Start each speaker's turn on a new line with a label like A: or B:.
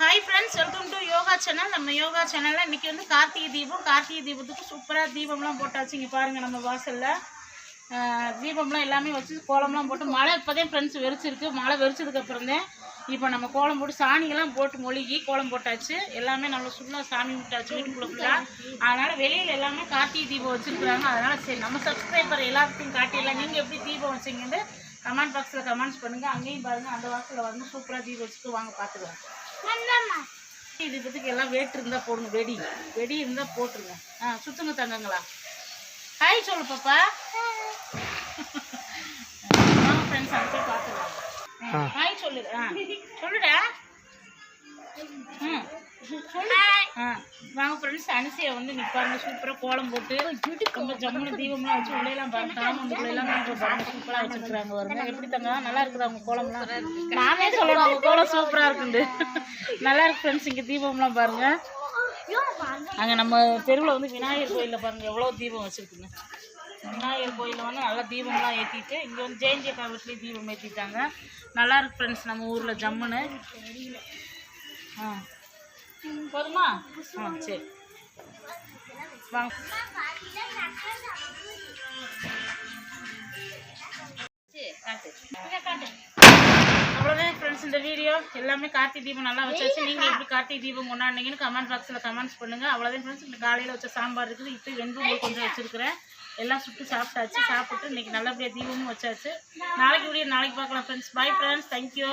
A: Hi friends welcome to yoga channel நம்ம யோகா சேனலில் இன்றைக்கி வந்து கார்த்திகை தீபம். கார்த்திகை தீபத்துக்கு சூப்பராக தீபம்லாம் போட்டாச்சு இங்கே பாருங்கள் நம்ம வாசலில். தீபம்லாம் எல்லாமே வச்சு கோலம்லாம் போட்டு மழை இப்போதான் ஃப்ரெண்ட்ஸ் வெறிச்சிருக்கு. மழை வெறிச்சதுக்கு தான் இப்போ நம்ம கோலம் போட்டு சாணியெல்லாம் போட்டு மொழிகி கோலம் போட்டாச்சு. எல்லாமே நம்ம ஃபுல்லாக சாமி விட்டாச்சு வீட்டுக்குள்ளே ஃபுல்லாக அதனால் வெளியில் எல்லாமே கார்த்திகை தீபம் வச்சுருக்குறாங்க. அதனால் சரி நம்ம சப்ஸ்கிரைபர் எல்லாத்துக்கும் காட்டிடலாம் நீங்கள் எப்படி தீபம் வச்சீங்கன்னு கமெண்ட் பாக்ஸில் கமெண்ட்ஸ் பண்ணுங்கள் அங்கேயும் பாருங்கள் அந்த வாசலில் வந்து சூப்பராக தீபம் வச்சுட்டு வாங்க பார்த்துக்கலாம் இது பத்துக்கு எல்லாம் வேட்டு இருந்தா போடுங்க வெடி. வெடி இருந்தா போட்டுருங்க. ஆ சுத்துங்க தங்கங்களா. ஹாய் சொல்லு பாப்பா. ஃப்ரெண்ட்ஸ் அங்கே போய் பார்த்துக்கலாம். ஹாய் சொல்லு. ஆ சொல்லுடா. ம் வாங்க ஃப்ரெண்ட்ஸ் அனுசியை வந்து நிற்பாருங்க சூப்பராக கோலம் போட்டு ரொம்ப ஜம்முன்னு தீபம்லாம் வச்சு உள்ளேலாம் பாருங்க தாமண்டுக்குள்ள எல்லாம் பாருங்க. சூப்பராக வச்சுருக்குறாங்க வருங்க எப்படி தங்க நல்லா இருக்குதா உங்க கோலம்லாம்? நானே சொல்லணும். உங்க சூப்பராக இருக்குண்டு. நல்லா இருக்கு ஃப்ரெண்ட்ஸ் இங்கே தீபம்லாம் பாருங்கள் அங்கே நம்ம தெருவில் வந்து விநாயகர் கோயிலில் பாருங்கள் எவ்வளோ தீபம் வச்சுருக்குங்க விநாயகர் கோயிலில் வந்து நல்லா தீபம்லாம் ஏற்றிட்டு இங்கே வந்து ஜெயந்தி அக்கா தீபம் ஏற்றிட்டாங்க நல்லா இருக்கு ஃப்ரெண்ட்ஸ் நம்ம ஊரில் ஜம்முன்னு. ஆ. போதுமா? ஆ சரி. வாங்க. காட்டு. காட்டு. இந்த வீடியோ எல்லாமே கார்த்திகை தீபம் நல்லா வச்சாச்சு. நீங்கள் எப்படி கார்த்திகை தீபம் கொண்டாடுனீங்கன்னு கமெண்ட் பாக்ஸில் கமெண்ட்ஸ் பண்ணுங்கள் அவ்வளோதான் ஃப்ரெண்ட்ஸ் இந்த காலையில் வச்ச சாம்பார் இருக்குது. இப்போ வெண்பொங்கல் கொஞ்சம் வச்சுருக்கிறேன். எல்லாம் சுட்டு சாப்பிட்டாச்சு. சாப்பிட்டு இன்னைக்கு நல்லபடியாக தீபமும் வச்சாச்சு. நாளைக்கு வீடியோ நாளைக்கு பார்க்கலாம் ஃப்ரெண்ட்ஸ் பை ஃப்ரெண்ட்ஸ் தேங்க்யூ